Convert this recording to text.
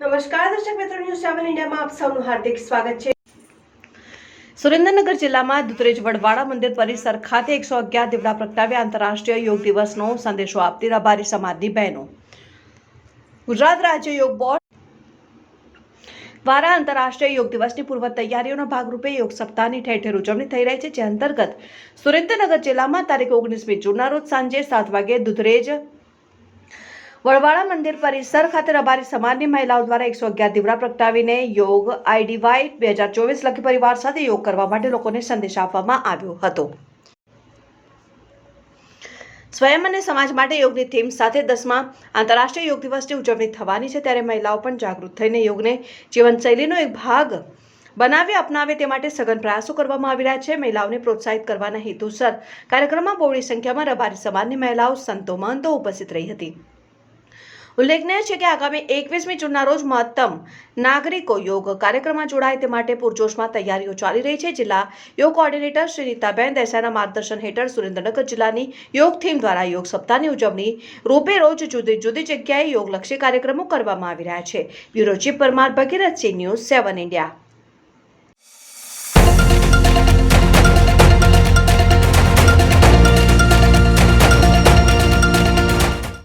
સેવન ઇન્ડિયામાં આપ સૌનું હાર્દિક સ્વાગત છે. સુરેન્દ્રનગર જિલ્લામાં દુધરેજ વડવાડા મંદિર પરિસર ખાતે એકસો અગિયાર દીવડા પ્રગટાવ્યા આંતરરાષ્ટ્રીય યોગ દિવસનો સંદેશો આપતી રબારી સમાજની બહેનો. ગુજરાત રાજ્ય યોગ બોર્ડ દ્વારા આંતરરાષ્ટ્રીય યોગ દિવસની પૂર્વ તૈયારીઓના ભાગરૂપે યોગ સપ્તાહની ઠેર ઠેર ઉજવણી થઈ રહી છે. જે અંતર્ગત સુરેન્દ્રનગર જિલ્લામાં તારીખ ઓગણીસમી જૂનના રોજ સાંજે સાત વાગે દુધરેજ વડવાળા મંદિર પરિસર ખાતે રબારી સમાજની મહિલાઓ દ્વારા એકસો અગિયાર દીવડા પ્રગટાવીને યોગ આઈડીવાય બે હજાર ચોવીસ લખી પરિવાર સાથે યોગ કરવા માટે લોકોને સંદેશ આપવામાં આવ્યો હતો. સ્વયં અને સમાજ માટે યોગની થીમ સાથે દસમા આંતરરાષ્ટ્રીય યોગ દિવસની ઉજવણી થવાની છે. ત્યારે મહિલાઓ પણ જાગૃત થઈને યોગને જીવનશૈલીનો એક ભાગ બનાવી, અપનાવે તે માટે સઘન પ્રયાસો કરવામાં આવી રહ્યા છે. મહિલાઓને પ્રોત્સાહિત કરવાના હેતુસર કાર્યક્રમમાં બહોળી સંખ્યામાં રબારી સમાજની મહિલાઓ, સંતો, મહંતો ઉપસ્થિત રહી હતી. ઉલ્લેખનીય છે કે આગામી એકવીસમી જૂનના રોજ મહત્તમ નાગરિકો યોગ કાર્યક્રમમાં જોડાય તે માટે પૂરજોશમાં તૈયારીઓ ચાલી રહી છે. જિલ્લા યોગ કોઓર્ડિનેટર શ્રી રીતાબેન દેસાઈના માર્ગદર્શન હેઠળ સુરેન્દ્રનગર જિલ્લાની યોગ થીમ દ્વારા યોગ સપ્તાહની ઉજવણી રૂપે રોજ જુદી જુદી જગ્યાએ યોગલક્ષી કાર્યક્રમો કરવામાં આવી રહ્યા છે. Bureau chief Parmar Bhagirathsinh news seven India.